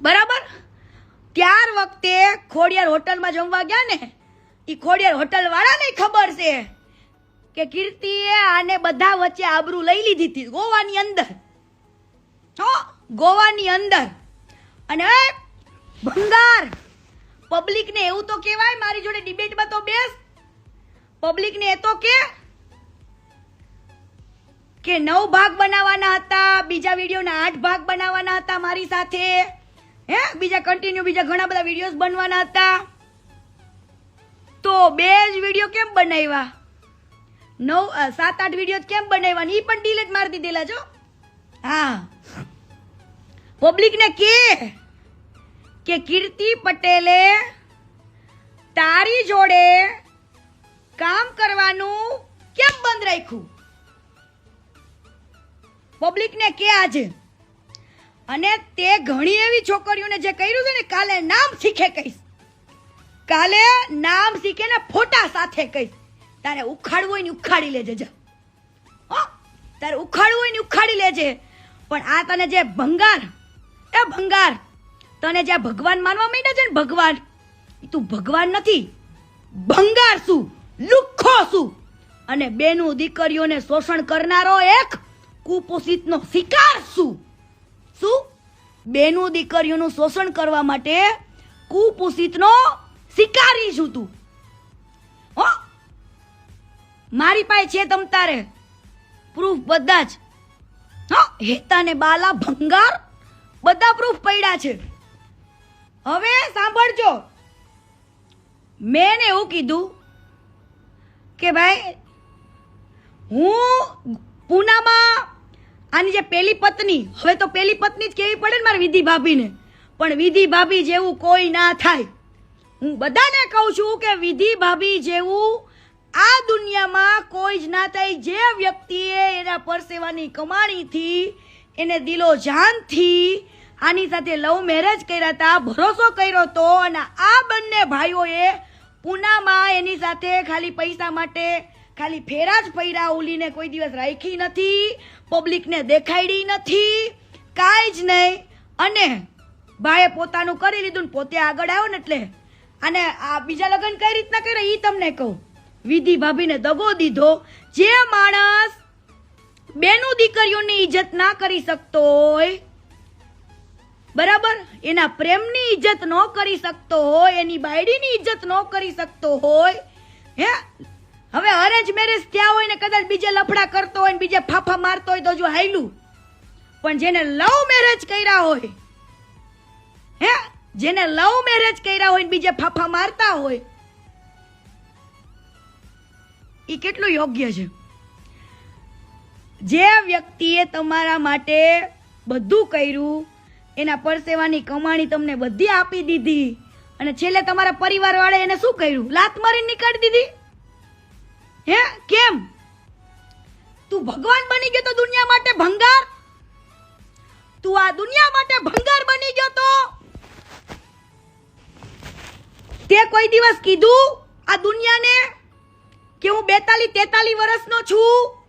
બરાબર? ત્યાર વખતે ખોડિયાર હોટલમાં જમવા ગયા ને એ ખોડિયાર હોટલ વાળાને ખબર છે કે કીર્તિએ આને બધા વચ્ચે આબરૂ લઈ લીધી હતી ગોવાની અંદર. હો, ગોવાની અંદર. અને ભંગાર. પબ્લિકને એવું તો કહેવાય, મારી જોડે ડિબેટમાં તો બેસ. પબ્લિકને એ તો કે કે નવ ભાગ બનાવવાના હતા, બીજા વિડીયોના આઠ ભાગ બનાવવાના હતા મારી સાથે. હે? બીજા કન્ટિન્યુ બીજા ઘણા બધા વિડીયોઝ બનવાના હતા. તો બે જ વીડિયો કેમ બનાવ્યા? નવ સાત, આઠ વીડિયો કેમ બનાવ્યા? એ પણ ડિલેટ મારી દીધેલા છો? હા. પબ્લિકને કે કે કીર્તિ પટેલે તારી જોડે કામ કરવાનું કેમ બંધ રાખ્યું? પબ્લિકને કે આજે? અને તે ઘણી એવી છોકરીઓને જે કર્યું છે ને, કાલે નામ શીખે કહીશ. કાલે નામ શીખે ને ફોટા સાથે કહીશ. તારે ઉખાડવું હોય ને ઉખાડી લેજે, જા. તારે ઉખાડવું હોય ને ઉખાડી લેજે. પણ આ તને જે ભંગાર, એ ભંગાર. તને જે ભગવાન માનવા માંડ્યા છે ને ભગવાન તું ભગવાન નથી. ભંગાર શું? લુખ્ખો શું? અને બેનું દીકરીઓને શોષણ કરનારો એક કુપોષિતનો શિકાર શું? બેનું દીકરીઓનું શોષણ કરવા માટે કુપોષિતનો શિકારી છું તું. હો? મારી પાસે છે તમ તારે. પ્રૂફ બધા જ. હા? હેતા ને બાલા, ભંગાર, બધા પ્રૂફ પડ્યા છે. હવે સાંભળજો. મેં એવું કીધું કે ભાઈ, હું પૂનામાં આની જે પેલી પત્ની, હવે તો પેલી પત્ની જ કેવી પડે ને મારી વિધિ ભાભીને? પણ વિધિ ભાભી જેવું કોઈ ના થાય. હું બધાને કહું છું કે વિધિ ભાભી જેવું આ દુનિયામાં કોઈ જ ના થાય. જે વ્યક્તિએ એના પરસેવાની કમાણીથી, એને દિલો જાનથી, આની સાથે લવ મેરેજ કર્યા હતા ભરોસો કર્યો હતો અને આ બંને ભાઈઓએ પૂનામાં એની સાથે ખાલી પૈસા માટે ખાલી ફેરા જ પૈરા ઉલીને કોઈ દિવસ રાખી નથી પબ્લિકને દેખાડી નથી, કાંઈ જ નહીં. અને ભાઈએ પોતાનું કરી લીધું ને પોતે આગળ આવ્યો ને એટલે અને આ બીજા લગ્ન કઈ રીતના કરે એ તમને કહું. વિધિ ભાભીને દગો દીધો. જે માણસ બેનું દીકરીઓની ઇજ્જત ના કરી શકતો હોય, બરાબર? એના પ્રેમની ઇજ્જત ન કરી શકતો હોય, એની બાયડીની ઇજ્જત ન કરી શકતો હોય, હે? અરેન્જ મેરેજ થયા હોય ને કદાચ બીજે લફડા કરતો હોય બીજે ફાફા મારતો હોય તો જો હાયલું. પણ જેને લવ મેરેજ કર્યા હોય, હે? જેને લવ મેરેજ કર્યા હોય બીજે ફાફા મારતા હોય એ કેટલું યોગ્ય છે? જે વ્યક્તિએ તમારા માટે બધું કર્યું, એના પરસેવાની કમાણી તમને બધી આપી દીધી, અને છેલ્લે તમારા પરિવાર વાળા એને શું કર્યું? લાત મારી નીકાળી દીધી? હે, કેમ? તું ભગવાન બની ગયો તો દુનિયા માટે ભંગાર? તું આ દુનિયા માટે ભંગાર બની ગયો તો? તે કોઈ દિવસ કીધું આ દુનિયાને કે હું બેતાલી તેતાલી વર્ષનો છું?